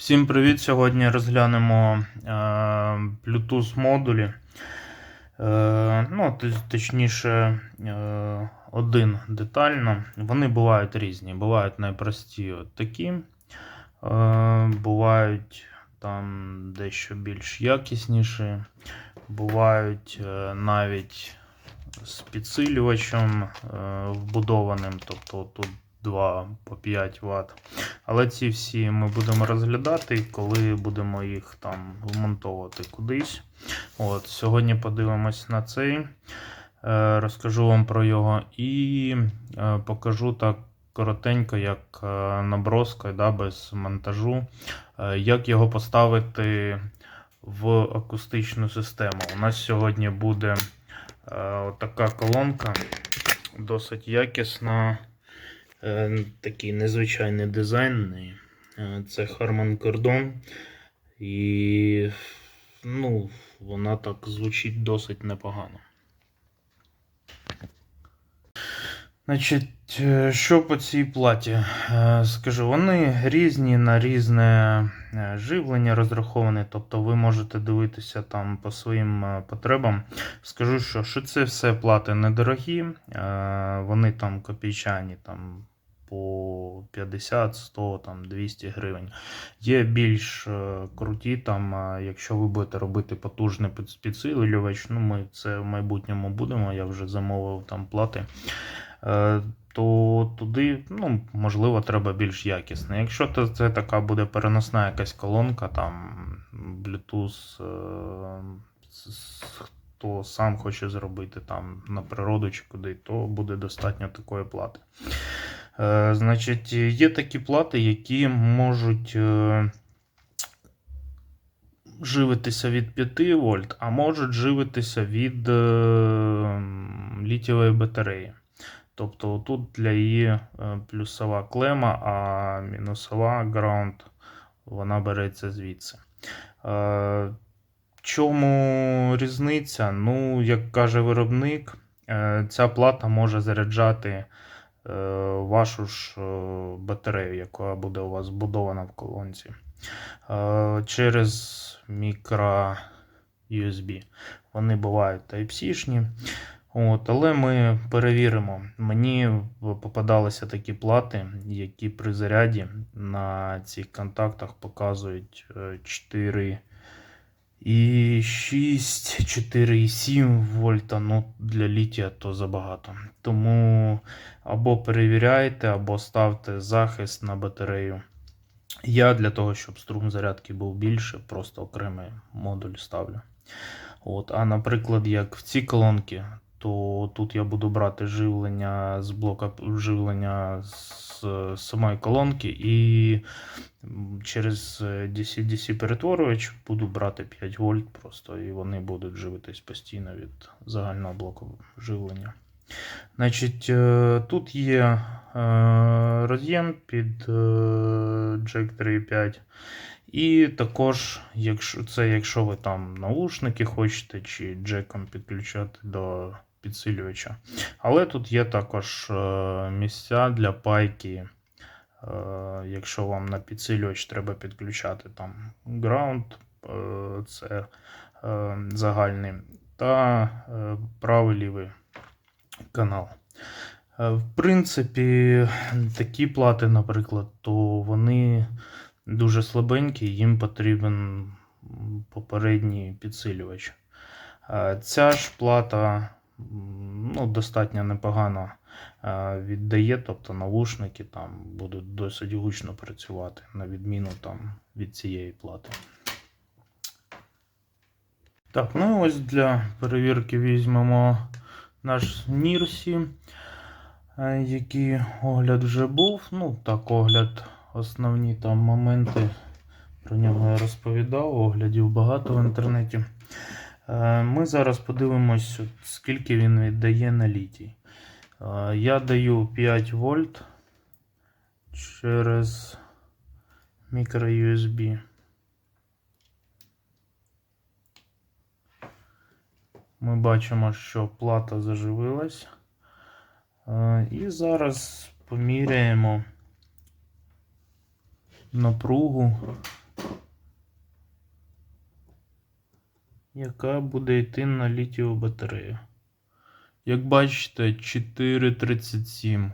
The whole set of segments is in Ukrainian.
Всім привіт! Сьогодні розглянемо е, Bluetooth модулі. Е, ну, точніше, е, один детально. Вони бувають різні. Бувають найпрості от такі, е, бувають там дещо більш якісніші, бувають е, навіть з підсилювачем е, вбудованим, тобто тут 2 по 5 Вт. Але ці всі ми будемо розглядати, коли будемо їх там вмонтовувати кудись. От, Сьогодні подивимось на цей, е, розкажу вам про його і е, покажу так коротенько, як е, наброскою, да, без монтажу, як його поставити в акустичну систему. У нас сьогодні буде така колонка, досить якісна. Е, Такий незвичайний дизайн. Е, Це Harman Kardon. І ну, вона так звучить досить непогано. Значить, е, що по цій платі? Скажу, вони різні на різне живлення розраховані, тобто ви можете дивитися там по своїм потребам. Скажу, що, що це все плати недорогі, вони там копійчані, там по 50, 100, там 200 гривень. Є більш е, круті, там, е, якщо ви будете робити потужний підсилювач, ну ми це в майбутньому будемо, я вже замовив там плати. е, То туди, ну, можливо, треба більш якісно. Якщо то це така буде переносна якась колонка, там Bluetooth, хто сам хоче зробити там на природу чи куди, то буде достатньо такої плати. Е, Значить, є такі плати, які можуть е, живитися від 5 вольт, а можуть живитися від е, літієвої батареї. Тобто тут для її плюсова клема, а мінусова ground, вона береться звідси. Чому різниця? Ну, як каже виробник, ця плата може заряджати вашу ж е, батарею, яка буде у вас збудована в колонці. Е, Через мікро USB. Вони бувають Type-C-шні. От, але ми перевіримо. Мені попадалися такі плати, які при заряді на цих контактах показують е, 4 і 6, 4,7 вольта. Ну, для літія то забагато. Тому або перевіряйте, або ставте захист на батарею. Я для того, щоб струм зарядки був більше, просто окремий модуль ставлю. От, а наприклад, як в ці колонки, то тут я буду брати живлення з блока живлення з е, самої колонки і через DC-DC перетворювач буду брати 5 вольт просто, і вони будуть живитись постійно від загального блоку живлення. Значить, е, тут є е, роз'єм під е, Jack 3.5. І також, якщо це якщо ви там наушники хочете чи джеком підключати до підсилювача. Але тут є також е, місця для пайки. Е, якщо вам на підсилювач треба підключати там ground, е, це загальний, та е, правий лівий канал. В принципі, такі плати, наприклад, то вони дуже слабенькі, їм потрібен попередній підсилювач. Ця ж плата ну, достатньо непогано е, віддає, тобто навушники там будуть досить гучно працювати, на відміну там, від цієї плати. Так, ну і ось для перевірки візьмемо наш Нірсі, е, який огляд вже був. Ну, так, огляд, основні там моменти. Про нього я розповідав, оглядів багато в інтернеті. Е, Ми зараз подивимось, скільки він віддає на літій. Е, Я даю 5 вольт через мікро-USB. Ми бачимо, що плата заживилась. Е, І зараз поміряємо напругу яка буде йти на літієву батарею. Як бачите, 4,37.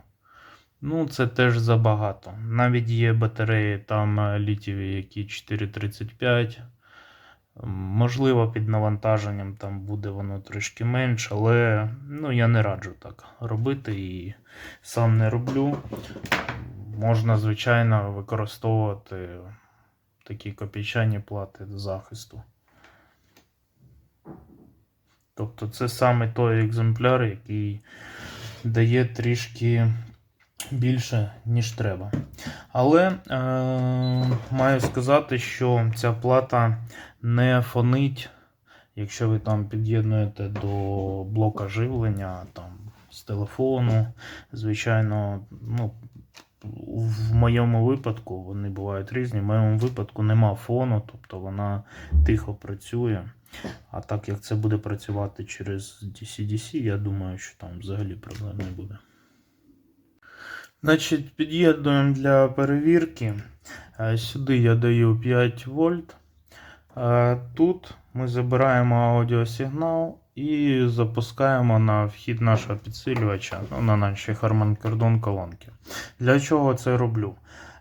Ну, це теж забагато. Навіть є батареї там е, літієві, які 4,35. Можливо, під навантаженням там буде воно трошки менше, але ну, я не раджу так робити і сам не роблю. Можна, звичайно, використовувати такі копійчані плати до захисту. Тобто це саме той екземпляр, який дає трішки більше, ніж треба. Але е, маю сказати, що ця плата не фонить, якщо ви там під'єднуєте до блока живлення там, з телефону. Звичайно, ну, в моєму випадку вони бувають різні. В моєму випадку нема фону, тобто вона тихо працює. А так як це буде працювати через DC-DC, я думаю, що там взагалі проблем не буде. Значить, під'єднуємо для перевірки. Е, Сюди я даю 5 вольт. Е, Тут ми забираємо аудіосигнал і запускаємо на вхід нашого підсилювача ну, на наші Harman Kardon колонки. Для чого це роблю?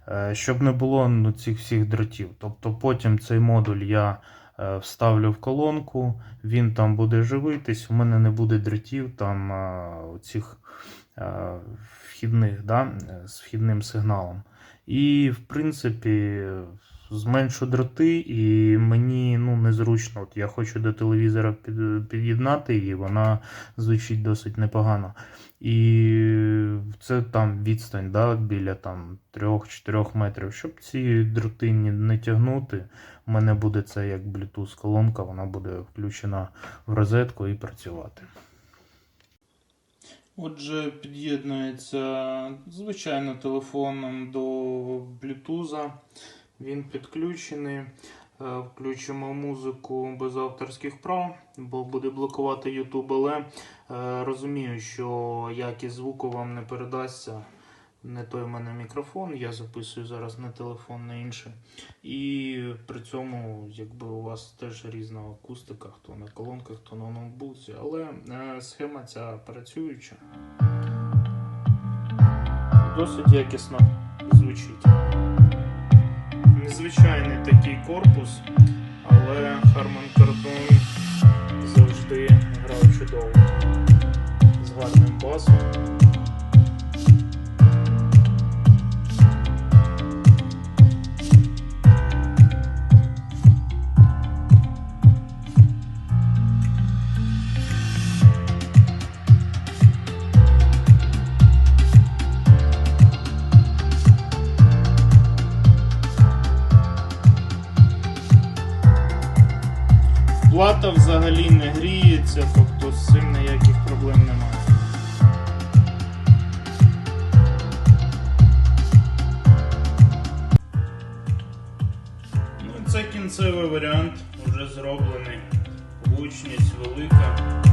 Е, Щоб не було ну, цих всіх дротів. Тобто потім цей модуль я е, вставлю в колонку, він там буде живитись, у мене не буде дротів там е, цих вхідних да, з вхідним сигналом. І, в принципі, зменшу дроти, і мені ну, незручно. От я хочу до телевізора під, під'єднати її, вона звучить досить непогано. І це там відстань да, біля там 3-4 метрів. Щоб ці дроти не, тягнути, у мене буде це як Bluetooth колонка, вона буде включена в розетку і працювати. Отже, під'єднується звичайно телефоном до Bluetooth. Він підключений. Е, Включимо музику без авторських прав, бо буде блокувати YouTube, але е, розумію, що якість звуку вам не передасться. Не той в мене мікрофон, я записую зараз на телефон, на інший. І при цьому, якби у вас теж різна акустика, хто на колонках, хто на ноутбуці, але е, схема ця працююча. Досить якісно звучить. Незвичайний такий корпус, але Харман Kardon завжди грав чудово. З гарним басом. Взагалі не гріється, тобто з цим ніяких проблем немає. Ну, це кінцевий варіант, вже зроблений. Гучність велика.